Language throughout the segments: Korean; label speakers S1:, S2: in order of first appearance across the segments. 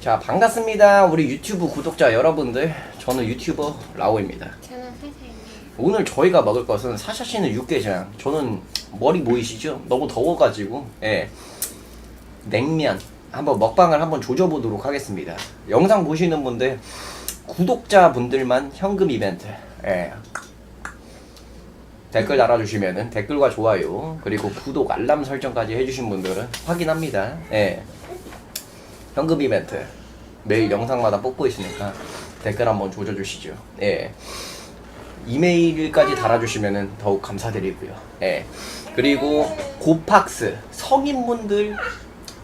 S1: 자 반갑습니다 우리 유튜브 구독자 여러분들. 저는 유튜버 라오입니다.
S2: 저는
S1: 오늘 저희가 먹을 것은 사샤씨는 육개장. 저는 머리 보이시죠? 너무 더워가지고 예. 냉면. 한번 먹방을 한번 조져보도록 하겠습니다. 영상 보시는 분들 구독자 분들만 현금 이벤트 예. 댓글 달아주시면은 댓글과 좋아요 그리고 구독 알람 설정까지 해주신 분들은 확인합니다 예 현금 이벤트 매일 영상마다 뽑고 있으니까 댓글 한번 조져주시죠 예 이메일까지 달아주시면 더욱 감사드리고요. 예. 그리고 고팍스 성인분들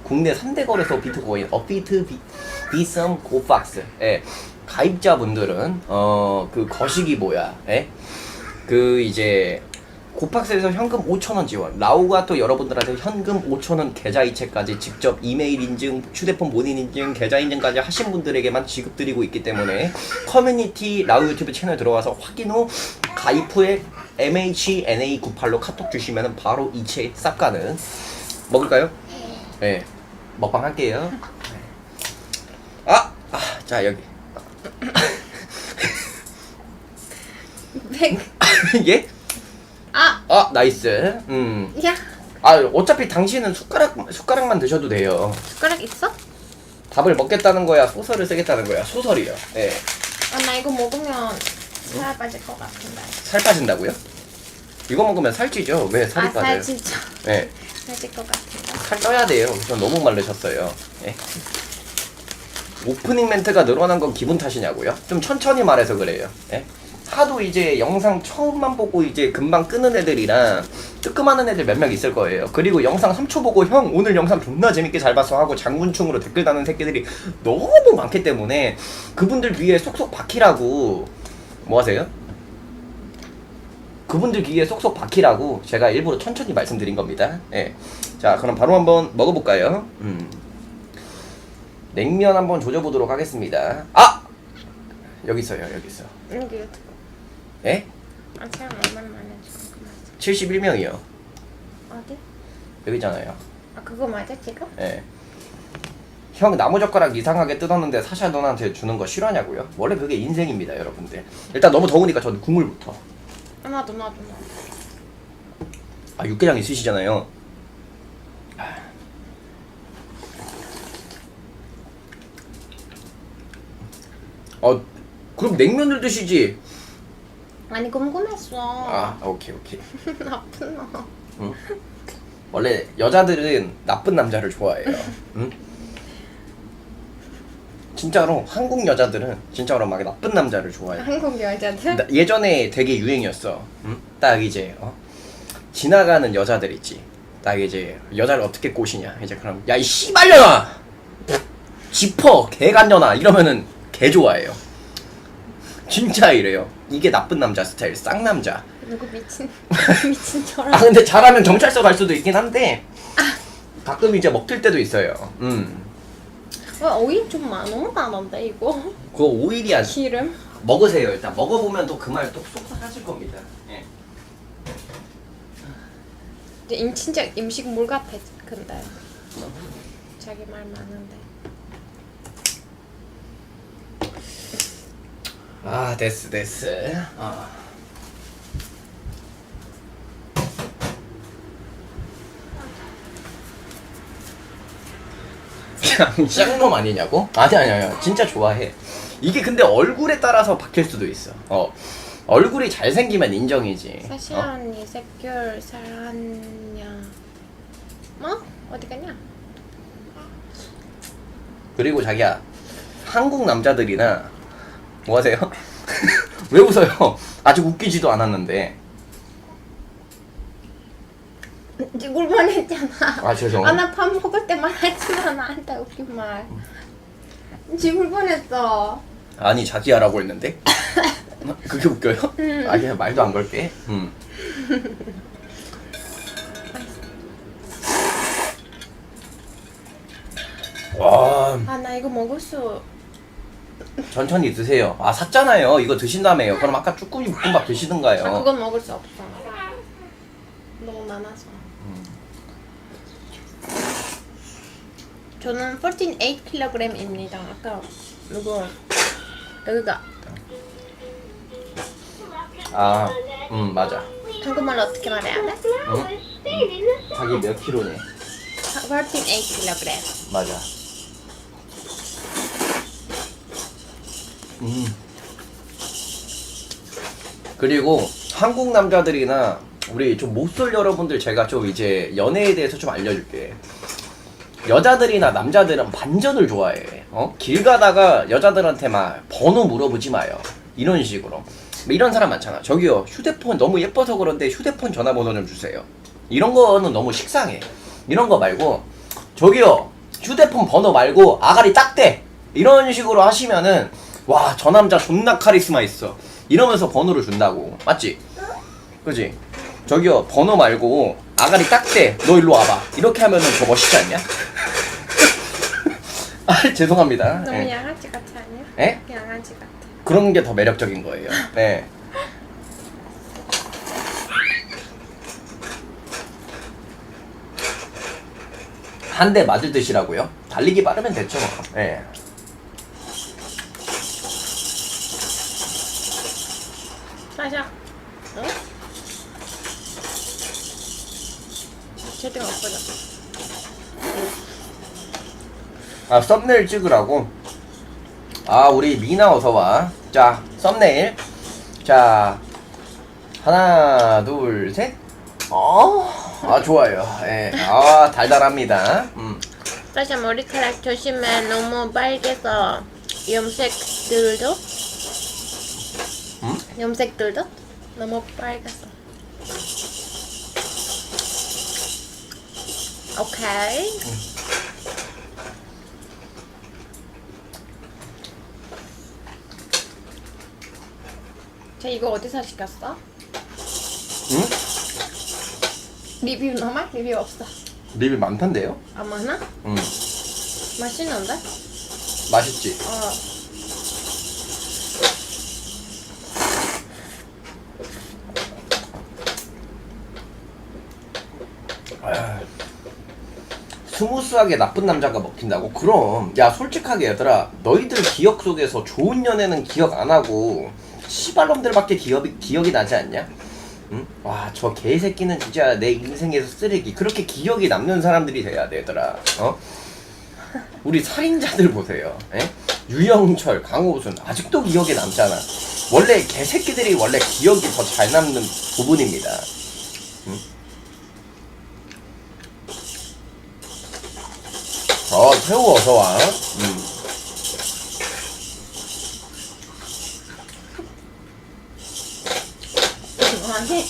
S1: 국내 3대 거래소 비트코인 어비트 비, 비썸 고팍스 예. 가입자분들은 어 그 거시기 뭐야 예? 그 이제 고팍스에서 현금 5천원 지원 라우가 또 여러분들한테 현금 5천원 계좌 이체까지 직접 이메일 인증 휴대폰 본인 인증 계좌 인증까지 하신 분들에게만 지급드리고 있기 때문에 커뮤니티 라우 유튜브 채널 들어와서 확인 후 가입 후에 MHNA98로 카톡 주시면 바로 이체 싹 가는 먹을까요? 네 먹방 할게요 아! 아, 자 여기
S2: 백.
S1: 예?
S2: 아,
S1: 아 나이스 음
S2: 야,
S1: 아 어차피 당신은 숟가락 숟가락만 드셔도 돼요.
S2: 숟가락 있어?
S1: 밥을 먹겠다는 거야, 소설을 쓰겠다는 거야. 소설이요. 예.
S2: 아, 나 이거 먹으면 살 빠질 것 같은데.
S1: 살 빠진다고요? 이거 먹으면 살찌죠. 왜 살이
S2: 아, 살
S1: 빠져요?
S2: 진짜
S1: 예.
S2: 빠질 것 같은데.
S1: 살 쪄야 돼요. 전 너무 마르셨어요. 예. 오프닝 멘트가 늘어난 건 기분 탓이냐고요? 좀 천천히 말해서 그래요. 예? 하도 이제 영상 처음만 보고 이제 금방 끄는 애들이랑 뜨끔하는 애들 몇 명 있을 거예요. 그리고 영상 3초 보고 형 오늘 영상 존나 재밌게 잘 봤어 하고 장군충으로 댓글 다는 새끼들이 너무 많기 때문에 그분들 귀에 쏙쏙 박히라고 뭐 하세요? 그분들 귀에 쏙쏙 박히라고 제가 일부러 천천히 말씀드린 겁니다. 예. 자, 그럼 바로 한번 먹어볼까요? 음. 냉면 한번 조져보도록 하겠습니다. 아! 여기 있어요, 여기 있어.
S2: 여기.
S1: 예?
S2: 아, 사람 얼마나 많은지 궁금해.
S1: 71명이요.
S2: 어디?
S1: 여기 있잖아요.
S2: 아, 그거 맞아 지금?
S1: 예. 형 나무젓가락 이상하게 뜯었는데 사샤 너한테 주는 거 싫어하냐고요? 원래 그게 인생입니다, 여러분들. 일단 너무 더우니까 저는 국물부터.
S2: 아, 나도 나도 나도.
S1: 아, 육개장 있으시잖아요. 어, 그럼 냉면을 드시지.
S2: 아니 궁금했어.
S1: 아, 오케이, 오케이.
S2: 나쁜 놈.
S1: 응? 원래 여자들은 나쁜 남자를 좋아해요. 응? 진짜로 한국 여자들은 진짜로 막 나쁜 남자를 좋아해요.
S2: 한국 여자들?
S1: 나- 예전에 되게 유행이었어. 응? 딱 이제 어? 지나가는 여자들 있지. 딱 이제 여자를 어떻게 꼬시냐. 이제 그럼 야이 씨발년아, 지퍼 개간년아 이러면은 개 좋아해요. 진짜 이래요. 이게 나쁜 남자 스타일, 쌍남자.
S2: 누구 미친 미친.
S1: 아 근데 잘하면 경찰서 갈 수도 있긴 한데 가끔 이제 먹힐 때도 있어요. 음,
S2: 왜 오일 좀 많, 너무 많은데 이거?
S1: 그거 오일이야.
S2: 기름?
S1: 먹으세요 일단 먹어보면 또 그 말또 쏙쏙하실 겁니다. 예.
S2: 임 진짜 음식 물 같아 근데 자기 말 많은데.
S1: 아 됐어 됐어. 아. 그냥 쌍놈 아니냐고? 아니 아니 아니 진짜 좋아해. 이게 근데 얼굴에 따라서 바뀔 수도 있어. 어 얼굴이 잘생기면 인정이지.
S2: 사실
S1: 어?
S2: 언니 샛귤 사랑냐? 뭐? 어디 가냐?
S1: 그리고 자기야 한국 남자들이나 뭐 하세요? 왜 웃어요? 아직 웃기지도 않았는데.
S2: 죽을 뻔했잖아.
S1: 아 죄송해요.
S2: 아나 밥 먹을 때만 하지 마 나한테 웃긴 말. 죽을 뻔했어.
S1: 아니 자기야라고 했는데 그게 웃겨요? 아 그냥 말도 안 걸게. 음. 와
S2: 아 나 이거 먹을 수.
S1: 천천히 드세요. 아 샀잖아요. 이거 드신다며요. 그럼 아까 쭈꾸미 볶음밥 드시든가요.
S2: 아 그건 먹을 수 없어. 너무 많아서. 저는 14.8kg입니다. 아까 누구 여기가
S1: 아, 음 맞아.
S2: 한국말로 어떻게 말해야 돼?
S1: 응? 자기 몇 킬로니?
S2: 14.8kg.
S1: 맞아. 음. 그리고 한국 남자들이나 우리 좀 못쏠 여러분들 제가 좀 이제 연애에 대해서 좀 알려줄게. 여자들이나 남자들은 반전을 좋아해. 어? 길 가다가 여자들한테 막 번호 물어보지 마요. 이런 식으로. 뭐 이런 사람 많잖아. 저기요, 휴대폰 너무 예뻐서 그런데 휴대폰 전화번호 좀 주세요. 이런 거는 너무 식상해. 이런 거 말고, 저기요, 휴대폰 번호 말고 아가리 딱대! 이런 식으로 하시면은, 와, 저 남자 존나 카리스마 있어. 이러면서 번호를 준다고. 맞지? 그지? 저기요, 번호 말고 아가리 딱대! 너 일로 와봐. 이렇게 하면은 더 멋있지 않냐? 아, 죄송합니다.
S2: 너무
S1: 예.
S2: 양아치 같지 않냐?
S1: 예?
S2: 양아치 같아.
S1: 그런 게 더 매력적인 거예요. 네. 한 대 맞을 듯이라고요? 달리기 빠르면 됐죠. 뭐. 네.
S2: 마셔. 응? 제대로 엎어져.
S1: 아 썸네일 찍으라고. 아 우리 미나 어서 와. 자 썸네일. 자 하나 둘 셋. 어. 아 좋아요. 예. 아 달달합니다. 음.
S2: 사실 머리카락 조심해. 너무 빨개서 염색들도
S1: 음?
S2: 염색들도 너무 빨개서. 오케이. 자 이거 어디서 시켰어?
S1: 응?
S2: 리뷰 남아? 리뷰 없어.
S1: 리뷰 많던데요?
S2: 안 많아?
S1: 음.
S2: 맛있는데?
S1: 맛있지.
S2: 어.
S1: 스무스하게 나쁜 남자가 먹힌다고? 그럼 야 솔직하게 얘들아 너희들 기억 속에서 좋은 연애는 기억 안 하고 시발놈들밖에 기억이, 기억이 나지 않냐? 응? 와저 개새끼는 진짜 내 인생에서 쓰레기 그렇게 기억이 남는 사람들이 돼야 돼 얘들아 어? 우리 살인자들 보세요 에? 유영철, 강호순 아직도 기억에 남잖아 원래 개새끼들이 원래 기억이 더 잘 남는 부분입니다 어, 태우 어서 와. 음.
S2: 아니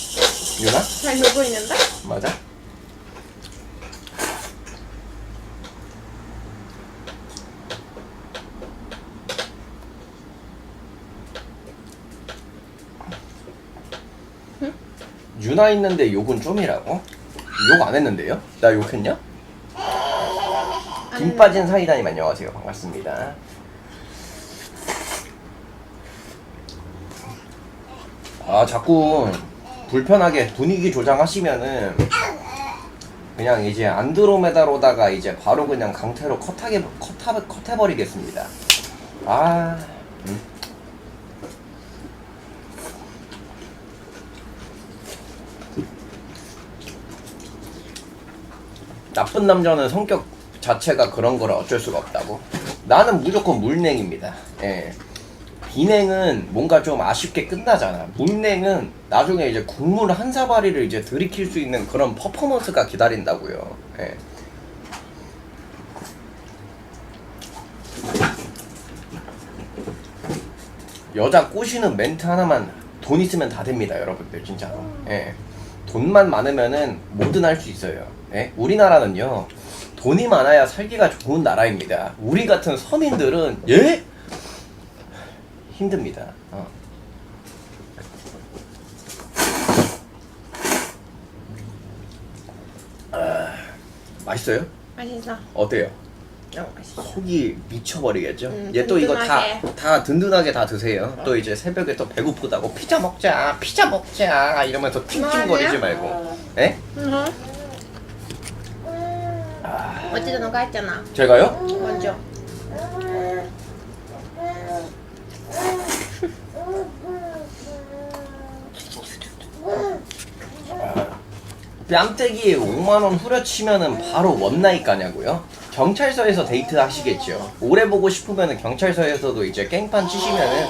S1: 유나?
S2: 잘 놀고 있는데?
S1: 맞아? 유나 있는데 욕은 좀이라고? 욕 안 했는데요? 나 욕했냐? 김 빠진 사이다님 안녕하세요. 반갑습니다. 아 자꾸 불편하게 분위기 조장하시면은 그냥 이제 안드로메다로다가 이제 바로 그냥 강태로 컷하게 컷하, 컷해버리겠습니다. 아 음. 나쁜 남자는 성격 자체가 그런 거라 어쩔 수가 없다고. 나는 무조건 물냉입니다. 예. 비냉은 뭔가 좀 아쉽게 끝나잖아. 물냉은 나중에 이제 국물 한 사발이를 이제 들이킬 수 있는 그런 퍼포먼스가 기다린다고요. 예. 여자 꼬시는 멘트 하나만 돈 있으면 다 됩니다, 여러분들 진짜로. 예. 돈만 많으면은 뭐든 할 수 있어요. 예? 우리나라는요. 돈이 많아야 살기가 좋은 나라입니다. 우리 같은 서민들은 예? 힘듭니다. 어. 아, 맛있어요?
S2: 맛있어.
S1: 어때요?
S2: 너무 맛있어.
S1: 속이 미쳐버리겠죠?
S2: 음,
S1: 얘 또 이거 다,
S2: 든든하게.
S1: 다 든든하게 다 드세요. 또 이제 새벽에 또 배고프다고 피자 먹자, 피자 먹자 이러면서 찡찡거리지 말고. 예?
S2: 응.
S1: 아,
S2: 어쨌든 너가 했잖아.
S1: 제가요?
S2: 먼저.
S1: 뺨때기에 5만원 후려치면은 바로 원나잇 가냐고요? 경찰서에서 데이트 하시겠죠. 오래 보고 싶으면은 경찰서에서도 이제 깽판 치시면은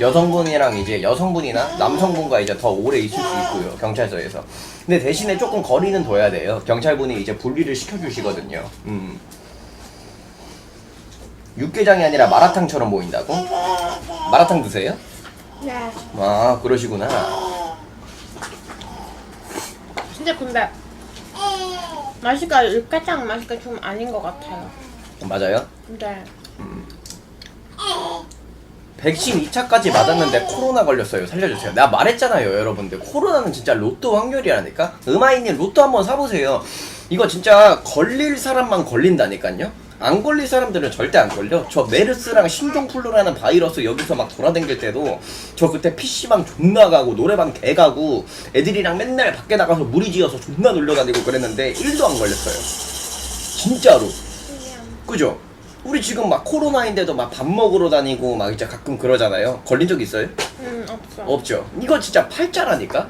S1: 여성분이랑 이제 여성분이나 남성분과 이제 더 오래 있을 수 있고요. 경찰서에서. 근데 대신에 조금 거리는 둬야 돼요. 경찰분이 이제 분리를 시켜주시거든요. 음. 육개장이 아니라 마라탕처럼 보인다고? 마라탕 드세요?
S2: 네.
S1: 아 그러시구나.
S2: 진짜 근데 맛이가 육개장 맛이가 좀 아닌 것 같아요.
S1: 맞아요?
S2: 근데
S1: 백신 2차까지 맞았는데 코로나 걸렸어요. 살려주세요. 내가 말했잖아요, 여러분들. 코로나는 진짜 로또 확률이라니까. 음아이님 로또 한번 사보세요. 이거 진짜 걸릴 사람만 걸린다니까요. 안 걸릴 사람들은 절대 안 걸려. 저 메르스랑 신종플루라는 바이러스 여기서 막 돌아다닐 때도 저 그때 PC방 존나 가고 노래방 개 가고 애들이랑 맨날 밖에 나가서 무리 지어서 존나 놀려다니고 그랬는데 1도 안 걸렸어요. 진짜로. 그죠? 우리 지금 막 코로나인데도 막 밥 먹으러 다니고 막 이제 가끔 그러잖아요. 걸린 적 있어요?
S2: 음 없어.
S1: 없죠. 이거 진짜 팔자라니까.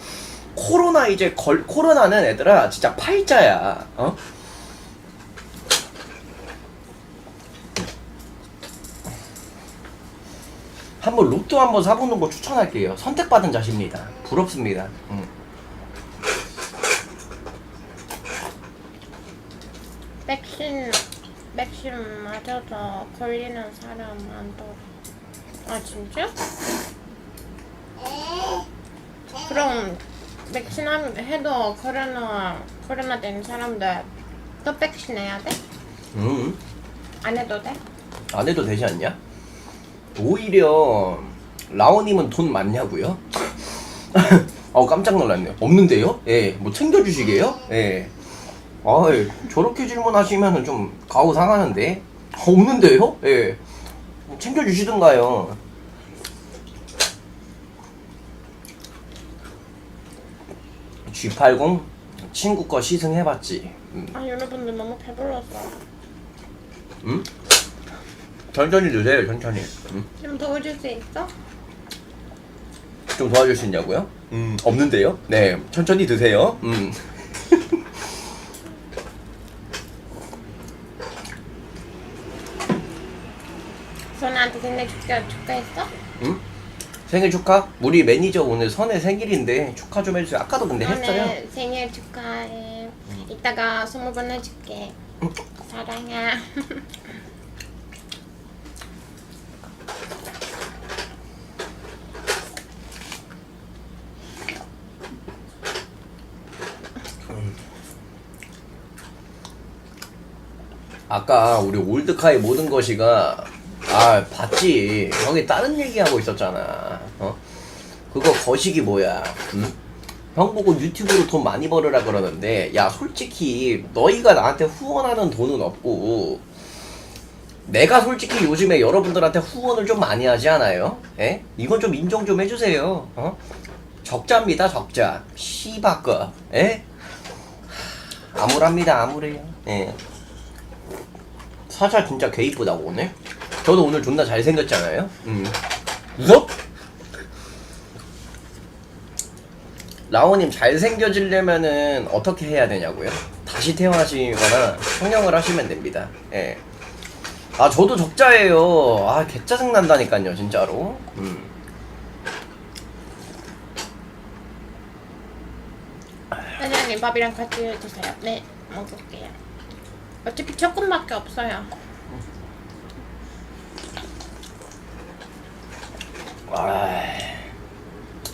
S1: 코로나 이제 걸 코로나는 애들아 진짜 팔자야. 어? 한번 로또 한번 사보는 거 추천할게요. 선택받은 자십니다. 부럽습니다. 음.
S2: 백신 백신 맞아서 걸리는 사람 안 더. 아 진짜? 그럼 백신 함- 해도 코로나 코로나 된 사람들 또 백신 해야 돼?
S1: 음.
S2: 안 해도 돼?
S1: 안 해도 되지 않냐? 오히려 라오님은 돈 많냐고요? 어 깜짝 놀랐네요. 없는데요? 예, 뭐 챙겨주시게요? 예. 아, 저렇게 질문하시면은 좀 가오 상하는데 없는데요? 예. 뭐 챙겨 주시든가요. G80 친구 거 시승해봤지. 음.
S2: 아 여러분들 너무 배불렀어.
S1: 음? 천천히 드세요, 천천히. 음?
S2: 좀 도와줄 수 있어?
S1: 좀 도와줄 수 있냐고요? 음, 없는데요? 네, 천천히 드세요. 음.
S2: 선아한테 생일 축하 축하했어?
S1: 음? 생일 축하? 우리 매니저 오늘 선의 생일인데 축하 좀 해주세요. 아까도 근데 했어요.
S2: 생일 축하해. 이따가 선물 보내줄게. 사랑해.
S1: 아까 우리 올드카의 모든 것이가 아 봤지. 형이 다른 얘기하고 있었잖아. 어? 그거 거식이 뭐야? 응? 형 보고 유튜브로 돈 많이 벌으라 그러는데 야 솔직히 너희가 나한테 후원하는 돈은 없고 내가 솔직히 요즘에 여러분들한테 후원을 좀 많이 하지 않아요? 예? 이건 좀 인정 좀 해주세요. 어? 적자입니다 적자. 시바꺼. 예? 하, 암울합니다 암울해요. 예. 사자 진짜 개 이쁘다고 오늘. 저도 오늘 존나 잘생겼잖아요. 음. 무섭? 라오님 잘생겨지려면은 어떻게 해야 되냐고요? 다시 태어나시거나 성형을 하시면 됩니다. 예. 아 저도 적자예요. 아 개짜증 난다니까요 진짜로. 음.
S2: 사장님 밥이랑 같이 드세요. 네, 먹을게요. 어차피 조금밖에 없어요.
S1: 아,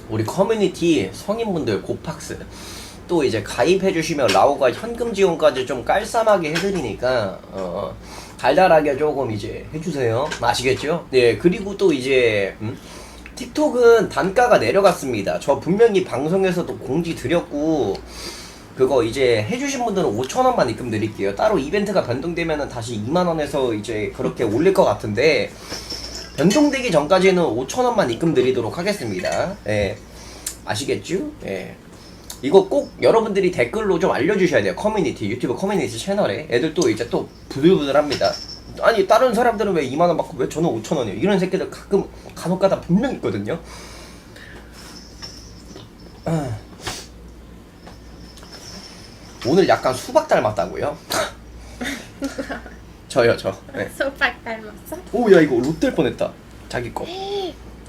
S1: 우리 커뮤니티 성인분들 고팍스 또 이제 가입해 주시면 라오가 현금 지원까지 좀 깔쌈하게 해드리니까 어, 달달하게 조금 이제 해주세요 아시겠죠? 네 그리고 또 이제 음? 틱톡은 단가가 내려갔습니다 저 분명히 방송에서도 공지 드렸고 그거 이제 해주신 분들은 5천원만 입금 드릴게요 따로 이벤트가 변동되면은 다시 2만원에서 이제 그렇게 올릴 것 같은데 변동되기 전까지는 5천원만 입금 드리도록 하겠습니다. 예. 아시겠죠? 예. 이거 꼭 여러분들이 댓글로 좀 알려주셔야 돼요. 커뮤니티, 유튜브 커뮤니티 채널에. 애들 또 이제 또 부들부들합니다. 아니, 다른 사람들은 왜 2만원 받고 왜 저는 5천원이에요? 이런 새끼들 가끔 간혹 가다 분명 있거든요. 아. 오늘 약간 수박 닮았다고요? 저요, 저. 네.
S2: 수박 닮았어?
S1: 오, 야, 이거 롯될 뻔했다. 자기 거.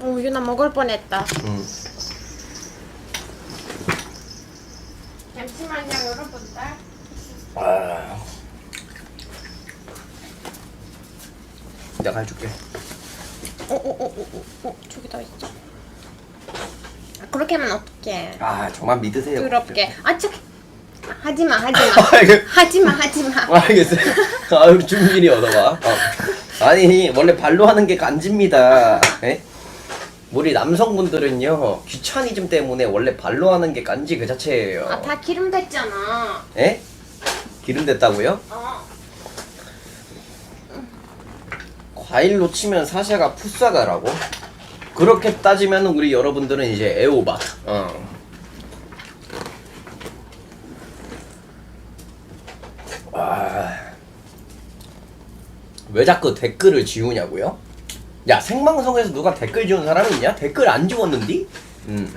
S2: 오 유나 먹을 뻔했다.
S1: 음.
S2: 잠시만요 여러분들.
S1: 아. 내가 해줄게.
S2: 오오오오오 어, 저기 더 있어. 아, 그렇게 하면 어떡해?
S1: 아, 저만 믿으세요.
S2: 더럽게. 아 저기 하지마
S1: 아,
S2: 하지마
S1: 이게-
S2: 하지마 하지마.
S1: 알겠어요. 아, 준비리 얻어봐. 어. 아니, 원래 발로 하는 게 간지입니다. 예? 우리 남성분들은요, 귀차니즘 때문에 원래 발로 하는 게 간지 그 자체예요.
S2: 아 다 기름 됐잖아.
S1: 예? 기름 됐다고요?
S2: 어.
S1: 과일로 치면 사샤가 푸사가라고? 그렇게 따지면 우리 여러분들은 이제 애호박. 어. 아. 왜 자꾸 댓글을 지우냐고요? 야 생방송에서 누가 댓글 지운 사람이 있냐? 댓글 안 지웠는디? 음.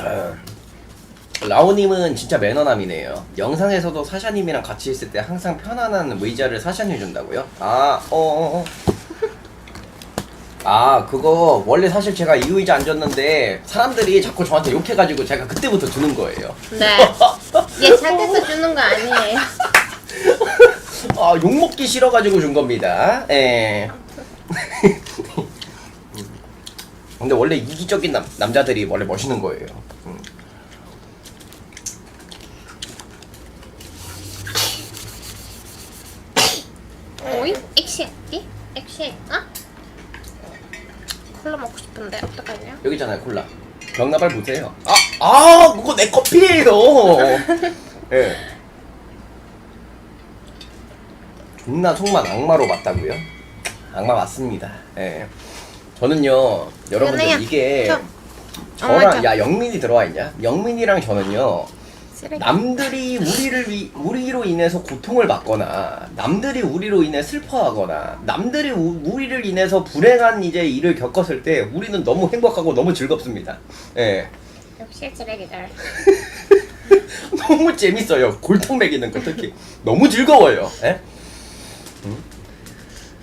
S2: 아파.
S1: 라오님은 진짜 매너남이네요. 영상에서도 사샤님이랑 같이 있을 때 항상 편안한 의자를 사샤님 준다고요? 아, 어, 어, 어. 아, 그거 원래 사실 제가 이 의자 앉았는데 사람들이 자꾸 저한테 욕해가지고 제가 그때부터 두는 거예요.
S2: 네. 얘 착해서 주는 거 아니에요.
S1: 아, 욕 먹기 싫어가지고 준 겁니다. 예. 근데 원래 이기적인 남, 남자들이 원래 멋있는 거예요. 음.
S2: 오이? 액시했디? 액시했나? 콜라 먹고 싶은데 어떡하냐?
S1: 여기 있잖아요 콜라 병나발 보세요 아! 아! 그거 내 커피예요 예 존나 속만 악마로 맞다고요? 악마 맞습니다 예 저는요 여러분들 이게
S2: 저-
S1: 저랑
S2: 맞아.
S1: 야 영민이 들어와 있냐? 영민이랑 저는요
S2: 쓰레기.
S1: 남들이 우리를 위, 우리로 인해서 고통을 받거나 남들이 우리로 인해 슬퍼하거나 남들이 우, 우리를 인해서 불행한 이제 일을 겪었을 때 우리는 너무 행복하고 너무 즐겁습니다. 예.
S2: 역시 쓰레기들.
S1: 너무 재밌어요. 골탕 먹이는 거 특히 너무 즐거워요. 예? 음?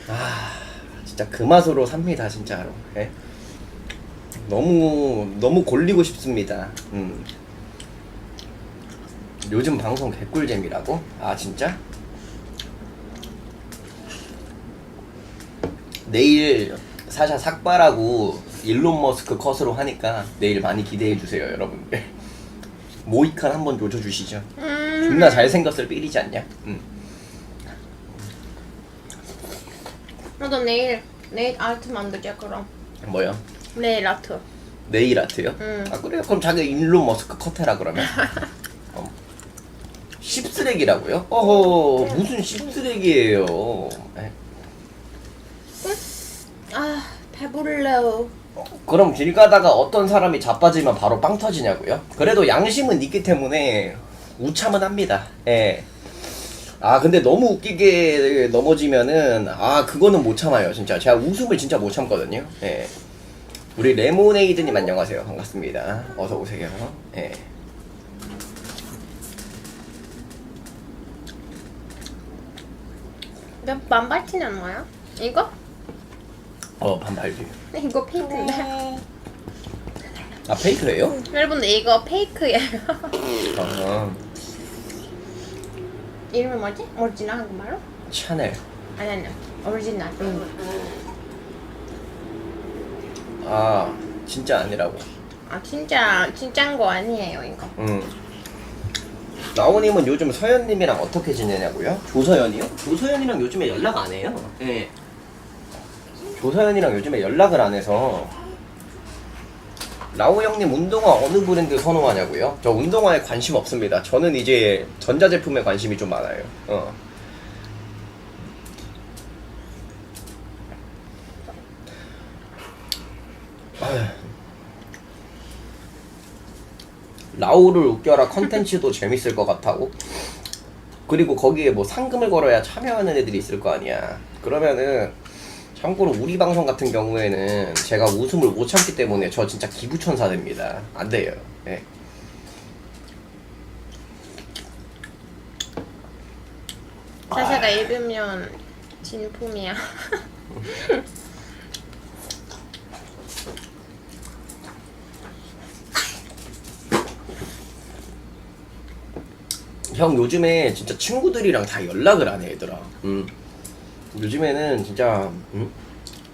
S1: 아 진짜 그 맛으로 삽니다 진짜로. 예? 너무 너무 골리고 싶습니다. 음. 요즘 방송 개꿀잼이라고? 아 진짜? 내일 사샤 삭발하고 일론 머스크 컷으로 하니까 내일 많이 기대해 주세요 여러분들. 모이칸 한번 조져 주시죠.
S2: 음.
S1: 존나 잘생겼을 삘이지 않냐? 응.
S2: 나도 내일 내일 아트 만들자 그럼.
S1: 뭐요?
S2: 내일 아트.
S1: 네일 아트요?
S2: 응.
S1: 아 그래요? 그럼 자기 일론 머스크 컷해라 그러면. 어. 씹쓰레기라고요? 어허 무슨 씹쓰레기예요? 에.
S2: 아 배불러.
S1: 그럼 길 가다가 어떤 사람이 자빠지면 바로 빵 터지냐고요? 그래도 양심은 있기 때문에 우참은 합니다. 예. 아 근데 너무 웃기게 넘어지면은 아 그거는 못 참아요 진짜 제가 웃음을 진짜 못 참거든요. 예. 우리 레모네이드님 안녕하세요 반갑습니다. 어서 오세요. 예.
S2: 몇 만발티는 뭐야? 이거?
S1: 어 반발류.
S2: 이거 페이크인데.
S1: 아 페이크예요?
S2: 여러분들 이거 페이크예요.
S1: 아
S2: 이름이 뭐지? 오리지널 한국말로?
S1: 샤넬.
S2: 아니 아니 오리지널. 응.
S1: 아 진짜 아니라고.
S2: 아 진짜 진짜인 거 아니에요 이거.
S1: 음. 나오님은 요즘 서현님이랑 어떻게 지내냐고요? 조서현이요? 조서현이랑 요즘에 연락 안 해요? 예. 네. 조서현이랑 요즘에 연락을 안 해서 라오 형님 운동화 어느 브랜드 선호하냐고요? 저 운동화에 관심 없습니다. 저는 이제 전자제품에 관심이 좀 많아요. 어. 아휴, 라오를 웃겨라 컨텐츠도 재밌을 것 같다고 그리고 거기에 뭐 상금을 걸어야 참여하는 애들이 있을 거 아니야 그러면은 참고로 우리 방송 같은 경우에는 제가 웃음을 못 참기 때문에 저 진짜 기부천사 됩니다 안 돼요 예.
S2: 자세가 입으면 진품이야.
S1: 형 요즘에 진짜 친구들이랑 다 연락을 안 해 얘들아 음. 요즘에는 진짜 음?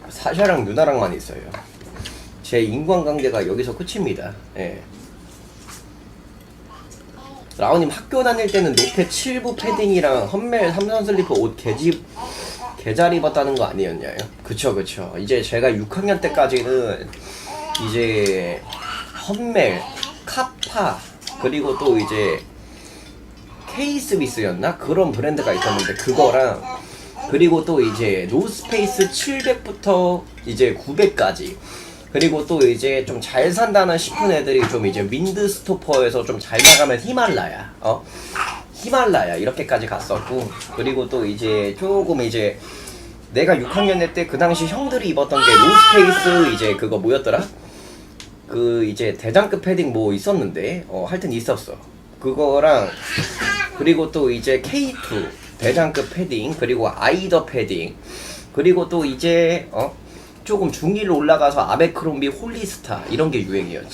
S1: 사샤랑 누나랑만 있어요 제 인간관계가 여기서 끝입니다 예. 라온님 학교 다닐 때는 노페 7부 패딩이랑 험멜 삼선 슬리퍼 옷 개집 개잘 입었다는 거 아니었냐요? 그쵸 그쵸 이제 제가 6학년 때까지는 이제 험멜 카파 그리고 또 이제 케이스비스였나? 그런 브랜드가 있었는데 그거랑 그리고 또 이제 노스페이스 700부터 이제 900까지 그리고 또 이제 좀 잘 산다는 싶은 애들이 좀 이제 윈드스토퍼에서 좀 잘 나가면 히말라야 어 히말라야 이렇게까지 갔었고 그리고 또 이제 조금 이제 내가 6학년 때 그 당시 형들이 입었던 게 노스페이스 이제 그거 뭐였더라? 그 이제 대장급 패딩 뭐 있었는데 어 하여튼 있었어 그거랑 그리고 또 이제 K2 대장급 패딩 그리고 아이더 패딩 그리고 또 이제 어 조금 중1로 올라가서 아베크롬비 홀리스타 이런 게 유행이었지